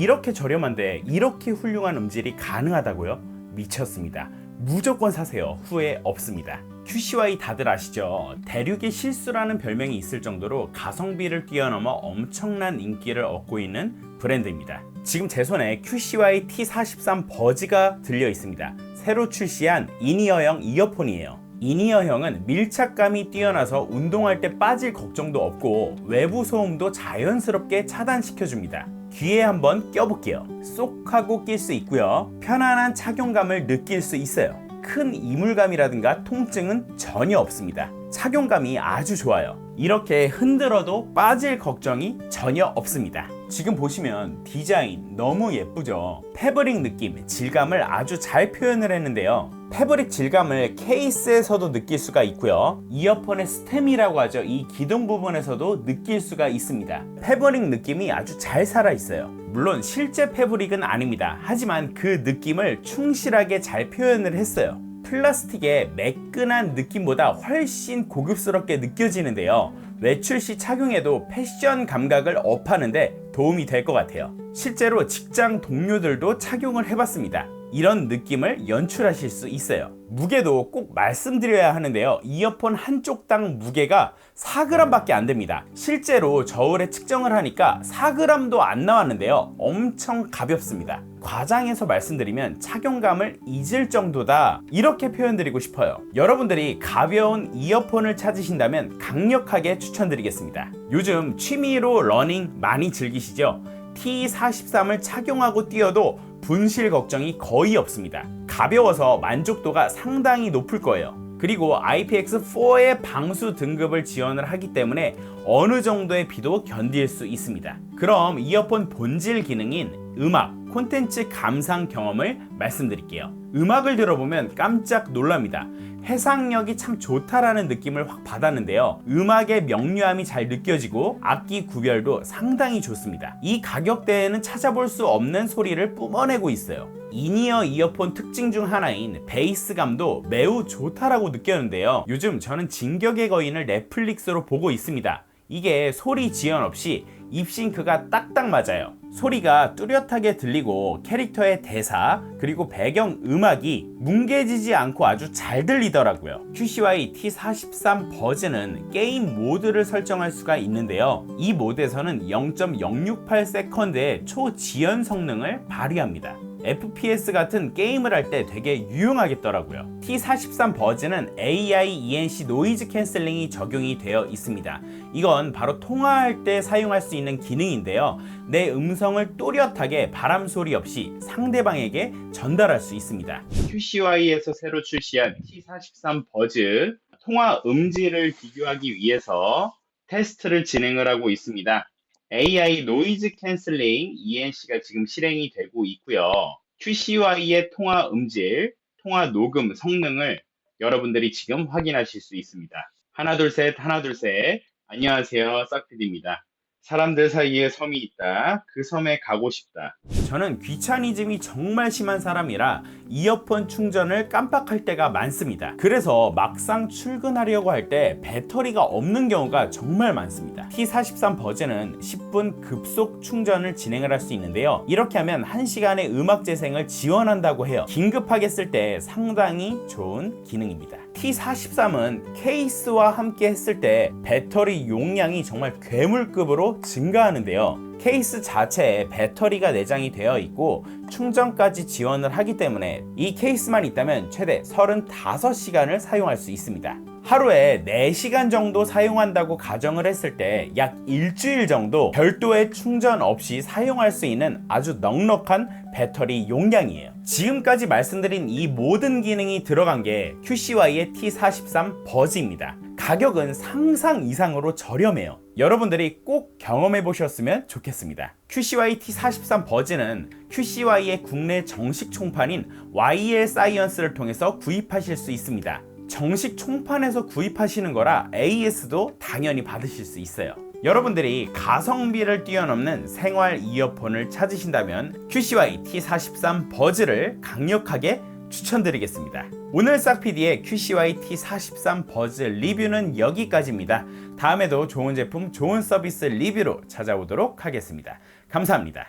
이렇게 저렴한데 이렇게 훌륭한 음질이 가능하다고요? 미쳤습니다. 무조건 사세요. 후회 없습니다. QCY 다들 아시죠? 대륙의 실수라는 별명이 있을 정도로 가성비를 뛰어넘어 엄청난 인기를 얻고 있는 브랜드입니다. 지금 제 손에 QCY T43 버즈가 들려 있습니다. 새로 출시한 이니어형 이어폰이에요. 이니어형은 밀착감이 뛰어나서 운동할 때 빠질 걱정도 없고 외부 소음도 자연스럽게 차단시켜줍니다. 귀에 한번 껴볼게요. 쏙 하고 낄 수 있고요. 편안한 착용감을 느낄 수 있어요. 큰 이물감이라든가 통증은 전혀 없습니다. 착용감이 아주 좋아요. 이렇게 흔들어도 빠질 걱정이 전혀 없습니다. 지금 보시면 디자인 너무 예쁘죠? 패브릭 느낌, 질감을 아주 잘 표현을 했는데요. 패브릭 질감을 케이스에서도 느낄 수가 있고요. 이어폰의 스템이라고 하죠. 이 기둥 부분에서도 느낄 수가 있습니다. 패브릭 느낌이 아주 잘 살아 있어요. 물론 실제 패브릭은 아닙니다. 하지만 그 느낌을 충실하게 잘 표현을 했어요. 플라스틱의 매끈한 느낌보다 훨씬 고급스럽게 느껴지는데요. 외출 시 착용해도 패션 감각을 업하는데 도움이 될 것 같아요. 실제로 직장 동료들도 착용을 해봤습니다. 이런 느낌을 연출하실 수 있어요. 무게도 꼭 말씀드려야 하는데요. 이어폰 한쪽당 무게가 4g밖에 안 됩니다. 실제로 저울에 측정을 하니까 4g도 안 나왔는데요. 엄청 가볍습니다. 과장해서 말씀드리면 착용감을 잊을 정도다. 이렇게 표현드리고 싶어요. 여러분들이 가벼운 이어폰을 찾으신다면 강력하게 추천드리겠습니다. 요즘 취미로 러닝 많이 즐기시죠? T43을 착용하고 뛰어도 분실 걱정이 거의 없습니다. 가벼워서 만족도가 상당히 높을 거예요. 그리고 IPX4의 방수 등급을 지원을 하기 때문에 어느 정도의 비도 견딜 수 있습니다. 그럼 이어폰 본질 기능인 음악, 콘텐츠 감상 경험을 말씀드릴게요. 음악을 들어보면 깜짝 놀랍니다. 해상력이 참 좋다라는 느낌을 확 받았는데요. 음악의 명료함이 잘 느껴지고 악기 구별도 상당히 좋습니다. 이 가격대에는 찾아볼 수 없는 소리를 뿜어내고 있어요. 이니어 이어폰 특징 중 하나인 베이스감도 매우 좋다라고 느꼈는데요. 요즘 저는 진격의 거인을 넷플릭스로 보고 있습니다. 이게 소리 지연 없이 입싱크가 딱딱 맞아요. 소리가 뚜렷하게 들리고 캐릭터의 대사 그리고 배경 음악이 뭉개지지 않고 아주 잘 들리더라고요. QCY T43 버즈는 게임 모드를 설정할 수가 있는데요. 이 모드에서는 0.068 세컨드의 초지연 성능을 발휘합니다. FPS 같은 게임을 할 때 되게 유용하겠더라고요. T43 버즈는 AI ENC 노이즈 캔슬링이 적용이 되어 있습니다. 이건 바로 통화할 때 사용할 수 있는 기능인데요. 내 음성을 또렷하게 바람 소리 없이 상대방에게 전달할 수 있습니다. QCY에서 새로 출시한 T43 버즈 통화 음질을 비교하기 위해서 테스트를 진행을 하고 있습니다. AI 노이즈 캔슬링 ENC가 지금 실행이 되고 있고요. QCY의 통화 음질, 통화 녹음 성능을 여러분들이 지금 확인하실 수 있습니다. 하나 둘 셋, 하나 둘 셋. 안녕하세요, 싹피디입니다. 사람들 사이에 섬이 있다. 그 섬에 가고 싶다. 저는 귀차니즘이 정말 심한 사람이라 이어폰 충전을 깜빡할 때가 많습니다. 그래서 막상 출근하려고 할 때 배터리가 없는 경우가 정말 많습니다. T43 버전은 10분 급속 충전을 진행을 할 수 있는데요. 이렇게 하면 1시간의 음악 재생을 지원한다고 해요. 긴급하게 쓸 때 상당히 좋은 기능입니다. T43은 케이스와 함께 했을 때 배터리 용량이 정말 괴물급으로 증가하는데요. 케이스 자체에 배터리가 내장이 되어 있고 충전까지 지원을 하기 때문에 이 케이스만 있다면 최대 35시간을 사용할 수 있습니다. 하루에 4시간 정도 사용한다고 가정을 했을 때 약 일주일 정도 별도의 충전 없이 사용할 수 있는 아주 넉넉한 배터리 용량이에요. 지금까지 말씀드린 이 모든 기능이 들어간 게 QCY의 T43 버즈입니다. 가격은 상상 이상으로 저렴해요. 여러분들이 꼭 경험해 보셨으면 좋겠습니다. QCY T43 버즈는 QCY의 국내 정식 총판인 YL 사이언스를 통해서 구입하실 수 있습니다. 정식 총판에서 구입하시는 거라 AS도 당연히 받으실 수 있어요. 여러분들이 가성비를 뛰어넘는 생활 이어폰을 찾으신다면 QCY T43 버즈를 강력하게 추천드리겠습니다. 오늘 싹PD의 QCY T43 버즈 리뷰는 여기까지입니다. 다음에도 좋은 제품, 좋은 서비스 리뷰로 찾아오도록 하겠습니다. 감사합니다.